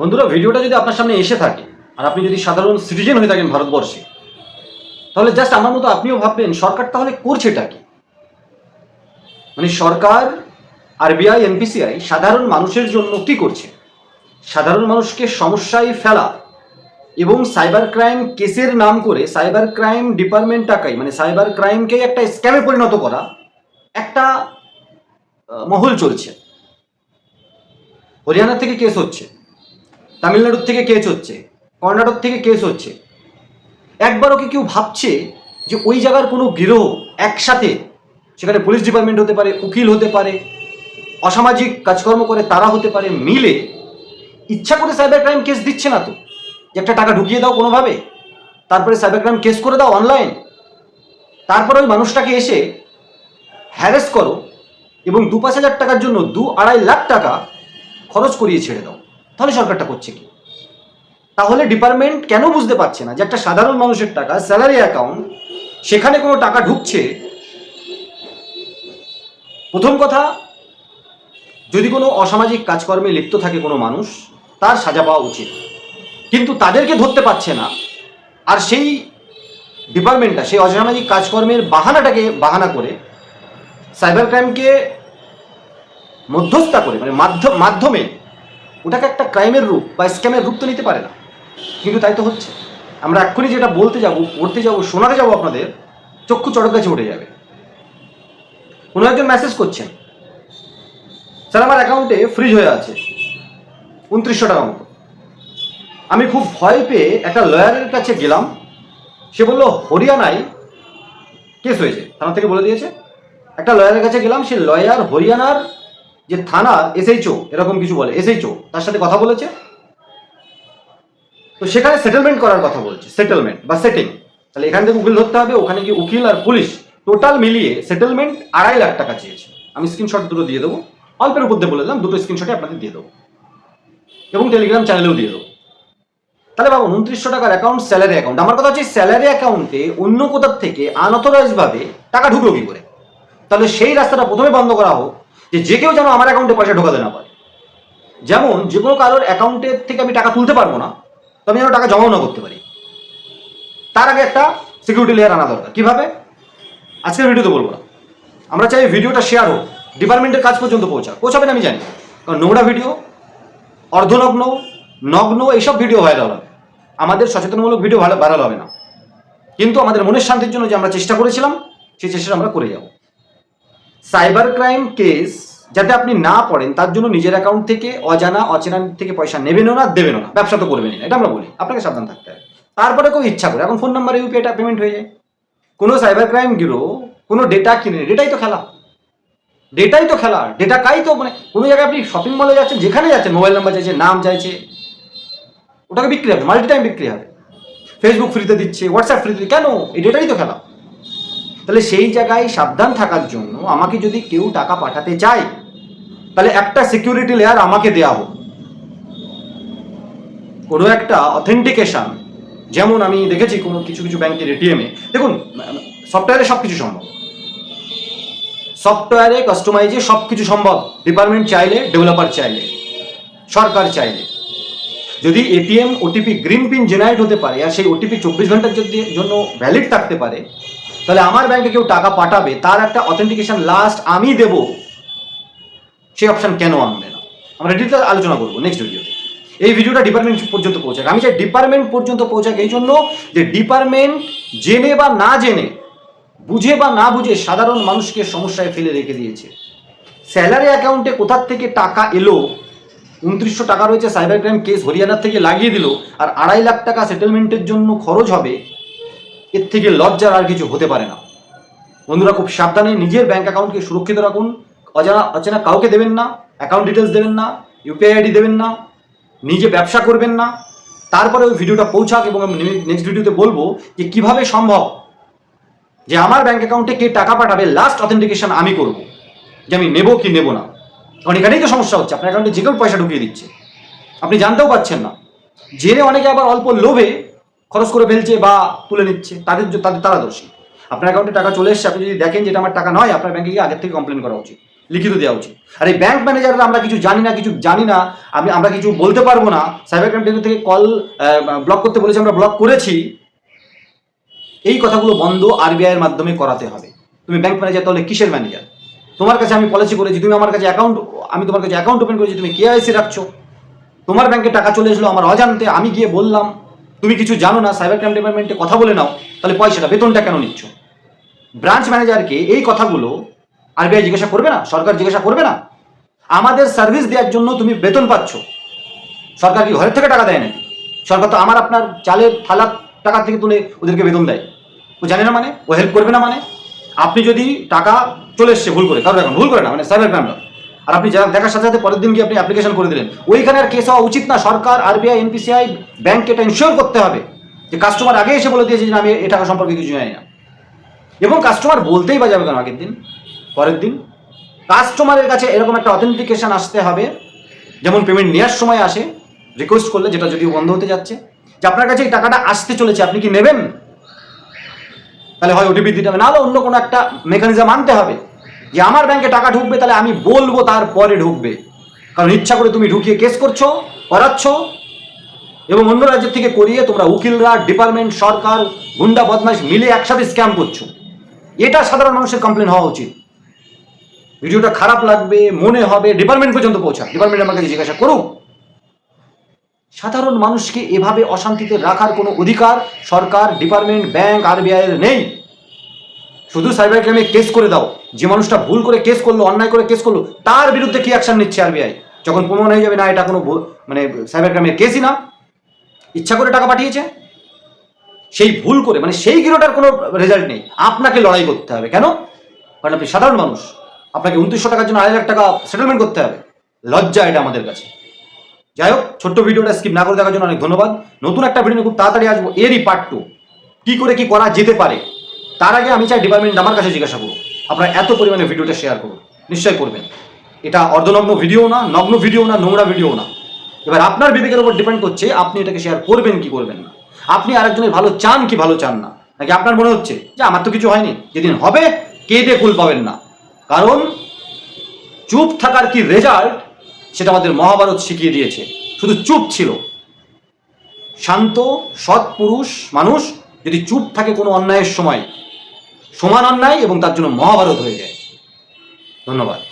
বন্ধুরা, ভিডিওটা যদি আপনার সামনে এসে থাকে আর আপনি যদি সাধারণ সিটিজেন হয়ে থাকেন ভারতবর্ষে, তাহলে জাস্ট আমার মতো আপনিও ভাববেন, সরকার তাহলে করছেটা কি? মানে সরকার আরবিআই এনপিসিআই সাধারণ মানুষের জন্য কি করছে? সাধারণ মানুষকে সমস্যায় ফেলা এবং সাইবার ক্রাইম কেসের নাম করে সাইবার ক্রাইম ডিপার্টমেন্ট টাকাই মানে সাইবার ক্রাইমকে একটা স্ক্যামে পরিণত করা, একটা মহল চলছে। হরিয়ানা থেকে কেস হচ্ছে। তামিলনাড়ুর থেকে কেস হচ্ছে, কর্ণাটক থেকে কেস হচ্ছে। একবারও কি কেউ ভাবছে যে ওই জায়গার কোনো গিরোহ একসাথে, সেখানে পুলিশ ডিপার্টমেন্ট হতে পারে, উকিল হতে পারে, অসামাজিক কাজকর্ম করে তারা হতে পারে, মিলে ইচ্ছা করে সাইবার ক্রাইম কেস দিচ্ছে না তো। যে একটা টাকা ঢুকিয়ে দাও কোনোভাবে, তারপরে সাইবার ক্রাইম কেস করে দাও অনলাইন তারপরে ওই মানুষটাকে এসে হ্যারেস করো এবং দু পাঁচ হাজার টাকার জন্য দু আড়াই লাখ টাকা খরচ করিয়ে ছেড়ে দাও। তাহলে সরকারটা করছে কি? তাহলে ডিপার্টমেন্ট কেন বুঝতে পারছে না যে একটা সাধারণ মানুষের টাকা স্যালারি অ্যাকাউন্ট সেখানে কোনো টাকা ঢুকছে? প্রথম কথা, যদি কোনো অসামাজিক কাজকর্মে লিপ্ত থাকে কোনো মানুষ, তার সাজা পাওয়া উচিত। কিন্তু তাদেরকে ধরতে পারছে না। আর সেই ডিপার্টমেন্টটা সেই অসামাজিক কাজকর্মের বাহানাটাকে বাহানা করে সাইবার ক্রাইমকে মধ্যস্থা করে মানে মাধ্যম ওটাকে একটা ক্রাইমের রূপ বা স্ক্যামের রূপ তো নিতে পারে না। কিন্তু তাই তো হচ্ছে। আমরা এক্ষুনি যেটা বলতে যাব, পড়তে যাব, শোনাতে যাব আপনাদের, চক্ষু চড়ক কাছে উঠে যাবে। কোনো একজন মেসেজ করছেন। স্যার, আমার অ্যাকাউন্টে ফ্রিজ হয়ে আছে। উনত্রিশশো টাকা মতো। আমি খুব ভয় পেয়ে একটা লয়ারের কাছে গেলাম। সে বলল, হরিয়ানায় কেস হয়েছে। থানা থেকে বলে দিয়েছে। একটা লয়ারের কাছে গেলাম। সে লয়ার হরিয়ানার যে থানার এসএইচও, এরকম কিছু বলে, এসএইচও, তার সাথে কথা বলেছে? তো সেখানে সেটেলমেন্ট করার কথা বলছে সেটেলমেন্ট বা সেটিং তাহলে এখান থেকে উকিল ধরতে হবে, ওখানে গিয়ে উকিল আর পুলিশ টোটাল মিলিয়ে সেটেলমেন্ট আড়াই লাখ টাকা চেয়েছে। আমি স্ক্রিনশট দুটো দিয়ে দেবো। অল্পের উপর দিয়ে বলে দিলাম, দুটো স্ক্রিনশটে আপনাদের দিয়ে দেবো। এবং টেলিগ্রাম চ্যানেলেও দিয়ে দেবো। তাহলে ভাবুন উনত্রিশশো টাকার অ্যাকাউন্ট স্যালারি অ্যাকাউন্ট আমার কথা হচ্ছে স্যালারি অ্যাকাউন্টে অন্য কোথার থেকে আনঅথরাইজ ভাবে টাকা ঢুকলো কি করে? তাহলে সেই রাস্তাটা প্রথমে বন্ধ করা হোক যে যে কেউ যেন আমার অ্যাকাউন্টে পয়সা ঢোকাতে না পারে। যেমন যে কোনো কারোর অ্যাকাউন্টের থেকে আমি টাকা তুলতে পারব না, তো আমি যেন টাকা জমাও না করতে পারি। তার আগে একটা সিকিউরিটি লেয়ার আনা দরকার। কীভাবে? আজকের ভিডিওতে বলব না। আমরা চাই ভিডিওটা শেয়ার হোক ডিপার্টমেন্টের কাজ পর্যন্ত পৌঁছা পৌঁছাবে না আমি জানি। কারণ নোংরা ভিডিও অর্ধনগ্ন, নগ্ন, এইসব ভিডিও ভাইরাল হবে। আমাদের সচেতনমূলক ভিডিও ভাইরাল হবে না। কিন্তু আমাদের মনের শান্তির জন্য যে আমরা চেষ্টা করেছিলাম, সেই চেষ্টা আমরা করে যাব। সাইবার ক্রাইম কেস যাতে আপনি না পড়েন, তার জন্য নিজের অ্যাকাউন্ট থেকে অজানা, অচেনা থেকে পয়সা নেবেনও না, দেবেনও না। ব্যবসা তো করবেন না, এটা আমরা বলি। আপনাকে সাবধান থাকতে হবে। তারপরে কেউ ইচ্ছা করে, এখন ফোন নাম্বারে ইউপিআইটা পেমেন্ট হয়ে যায়। কোনো সাইবার ক্রাইম গিরো কোনো ডেটা কিনে ডেটাই তো খেলা। ডেটাই তো খেলা ডেটা কাই তো মানে কোনো জায়গায় আপনি শপিং মলে যাচ্ছেন, যেখানে যাচ্ছেন মোবাইল নাম্বার চাইছে, নাম চাইছে, ওটাকে বিক্রি হবে মাল্টি টাইম বিক্রি হবে। ফেসবুক ফ্রিতে দিচ্ছে হোয়াটসঅ্যাপ ফ্রিতে কেন? এই ডেটাই তো খেলা। তাহলে সেই জায়গায় সাবধান থাকার জন্য আমাকে যদি কেউ টাকা পাঠাতে চায়, তাহলে একটা সিকিউরিটি লেয়ার আমাকে দেওয়া হোক। কোনো একটা অথেন্টিকেশন যেমন আমি দেখেছি কোনো কিছু কিছু ব্যাংকের এটিএমে দেখুন সফটওয়্যারে সব কিছু সম্ভব। সফটওয়্যারে কাস্টমাইজে সব কিছু সম্ভব। ডিপার্টমেন্ট চাইলে ডেভেলপার চাইলে, সরকার চাইলে। যদি ATM OTP green pin generate হতে পারে, আর সেই ওটিপি চব্বিশ ঘণ্টার জন্য ভ্যালিড থাকতে পারে তাহলে আমার ব্যাংকে কেউ টাকা পাঠাবে, তার একটা অথেন্টিকেশন লাস্ট আমি দেব। সেই অপশন কেন আনবে না? আমরা ডিটেল আলোচনা করব নেক্সট ভিডিওতে এই ভিডিওটা ডিপার্টমেন্ট পর্যন্ত পৌঁছাক। আমি চাই ডিপার্টমেন্ট পর্যন্ত পৌঁছাক এই জন্য যে ডিপার্টমেন্ট জেনে বা না জেনে, বুঝে বা না বুঝে সাধারণ মানুষকে সমস্যায় ফেলে রেখে দিয়েছে। স্যালারি অ্যাকাউন্টে কোথার থেকে টাকা এলো? উনত্রিশশো টাকা রয়েছে সাইবার ক্রাইম কেস হরিয়ানার থেকে লাগিয়ে দিল, আর আড়াই লাখ টাকা সেটেলমেন্টের জন্য খরচ হবে। এর থেকে লজ্জার আর কিছু হতে পারে না। বন্ধুরা, খুব সাবধানে নিজের ব্যাঙ্ক অ্যাকাউন্টকে সুরক্ষিত রাখুন। অজানা, অচেনা কাউকে দেবেন না অ্যাকাউন্ট ডিটেলস দেবেন না ইউপিআই আইডি দেবেন না, নিজে ব্যবসা করবেন না। তারপরে ওই ভিডিওটা পৌঁছাক এবং আমি নেক্সট ভিডিওতে বলব যে কীভাবে সম্ভব যে আমার ব্যাঙ্ক অ্যাকাউন্টে কে টাকা পাঠাবে লাস্ট অথেন্টিকেশন আমি করব। যে আমি নেব কি নেব না। কারণ এখানেই তো সমস্যা হচ্ছে, আপনার অ্যাকাউন্টে যে কেউ পয়সা ঢুকিয়ে দিচ্ছে। আপনি জানতেও পারছেন না। জেনে অনেকে আবার অল্প লোভে খরচ করে ফেলছে বা তুলে নিচ্ছে, তাদের তাদের, তারা দোষী। আপনার অ্যাকাউন্টে টাকা চলে এসছে, আপনি যদি দেখেন যেটা আমার টাকা নয়, আপনার ব্যাংকে গিয়ে আগের থেকে কমপ্লেন করা উচিত, লিখিত দেওয়া উচিত। আর এই ব্যাংক ম্যানেজাররা আমরা কিছু জানি না, কিছু জানি না, আমি, আমরা কিছু বলতে পারব না সাইবার ক্রাইম থেকে কল ব্লক করতে বলেছি, আমরা ব্লক করেছি, এই কথাগুলো বন্ধ আরবিআই এর মাধ্যমে করাতে হবে। তুমি ব্যাংক ম্যানেজার তাহলে কিসের ম্যানেজার তোমার কাছে আমি পলিসি করেছি, তুমি আমার কাছে অ্যাকাউন্ট আমি তোমার কাছে অ্যাকাউন্ট ওপেন করেছি, তুমি কেআইসি রাখছো। তোমার ব্যাংকে টাকা চলে এসলো, আমার অজান্তে, আমি গিয়ে বললাম তুমি কিছু জানো না সাইবার ক্রাইম ডিপার্টমেন্টে কথা বলে নাও, তাহলে পয়সাটা, বেতনটা কেন নিচ্ছ? ব্রাঞ্চ ম্যানেজারকে এই কথাগুলো আরবিআই জিজ্ঞাসা করবে না? সরকার জিজ্ঞাসা করবে না? আমাদের সার্ভিস দেওয়ার জন্য তুমি বেতন পাচ্ছ। সরকার কি ঘরের থেকে টাকা দেয় নাকি? সরকার তো আমার আপনার চালের থালা টাকা থেকে তুলে ওদেরকে বেতন দেয়। ও জানে না মানে? ও হেল্প করবে না মানে? আপনি যদি টাকা চলে এসছে ভুল করে কারণ এখন ভুল করে না মানে সাইবার ক্রাইম আর আপনি দেখার সাথে সাথে পরের দিন গিয়ে আপনি অ্যাপ্লিকেশন করে দিলেন, ওইখানে আর কেস হওয়া উচিত না। সরকার আরবিআই এনপিসিআই ব্যাংক এটা ইনশিওর করতে হবে যে কাস্টমার আগে এসে বলে দিয়েছে যে আমি এ টাকা সম্পর্কে কিছু জানি না। এবং কাস্টমার বলতেই বা যাবে কেন আগের দিন? পরের দিন? কাস্টমারের কাছে এরকম একটা অথেন্টিকেশন আসতে হবে, যেমন পেমেন্ট নেওয়ার সময় আসে রিকোয়েস্ট করলে যেটা যদি বন্ধ হতে যাচ্ছে, যে আপনার কাছে এই টাকাটা আসতে চলেছে, আপনি কি নেবেন? তাহলে হয় ওটিপি দিতে হবে, নাহলে অন্য কোনো একটা মেকানিজম আনতে হবে। যে আমার ব্যাংকে টাকা ঢুকবে, তাহলে আমি বলব তারপরে ঢুকবে। কারণ ইচ্ছা করে তুমি ঢুকিয়ে কেস করছ, করাচ্ছ, এবং অন্য রাজ্যের থেকে করিয়ে তোমরা উকিলরা ডিপার্টমেন্ট সরকার, গুন্ডা বদমাশ মিলে একসাথে স্ক্যাম করছ। এটা সাধারণ মানুষের কমপ্লেন হওয়া উচিত। ভিডিওটা খারাপ লাগবে, মনে হবে ডিপার্টমেন্ট পর্যন্ত পৌঁছা ডিপার্টমেন্ট আমাকে জিজ্ঞাসা করুক। সাধারণ মানুষকে এভাবে অশান্তিতে রাখার কোনো অধিকার সরকার ডিপার্টমেন্ট ব্যাংক আরবিআই নেই। শুধু সাইবার ক্রাইমে কেস করে দাও। যে মানুষটা ভুল করে কেস করল, অন্যায় করে কেস করল, তার বিরুদ্ধে কি অ্যাকশন নিচ্ছে আরবিআই যখন প্রমাণ হয়ে যাবে, না, এটা কোনো মানে সাইবার ক্রাইমের কেসই না, ইচ্ছা করে টাকা পাঠিয়েছে, সেই ভুল করে মানে সেই গিরোটার কোনো রেজাল্ট নেই। আপনাকে লড়াই করতে হবে, কেন? কারণ আপনি সাধারণ মানুষ, আপনাকে উনত্রিশশো টাকার জন্য আড়াই লাখ টাকা সেটেলমেন্ট করতে হবে। লজ্জা এটা আমাদের কাছে। যাই হোক, ছোট্ট ভিডিওটা স্কিপ না করে দেখার জন্য অনেক ধন্যবাদ। নতুন একটা ভিডিও খুব তাড়াতাড়ি আসব, এরই পার্ট টু কী করে কি করা যেতে পারে? তার আগে আমি চাই ডিপার্টমেন্ট আমার কাছে জিজ্ঞাসা করুন আপনারা এত পরিমাণে ভিডিওটা শেয়ার করুন। নিশ্চয়ই করবেন। এটা অর্ধনগ্ন ভিডিও না, নগ্ন ভিডিও না, নোংরা ভিডিও না। এবার আপনার বিবেকের উপর ডিপেন্ড করছে, আপনি এটাকে শেয়ার করবেন কি করবেন না। আপনি আরেকজনের ভালো চান কি ভালো চান না। নাকি আপনার মনে হচ্ছে যে আমার তো কিছু হয়নি, যেদিন হবে কেটে কুল পাবেন না। কারণ চুপ থাকার কি রেজাল্ট সেটা আমাদের মহাভারত শিখিয়ে দিয়েছে। শুধু চুপ ছিল। শান্ত, সৎ পুরুষ মানুষ যদি চুপ থাকে কোনো অন্যায়ের সময় সমান অন্যায় এবং তার জন্য মহাভারত হয়ে যায়। ধন্যবাদ।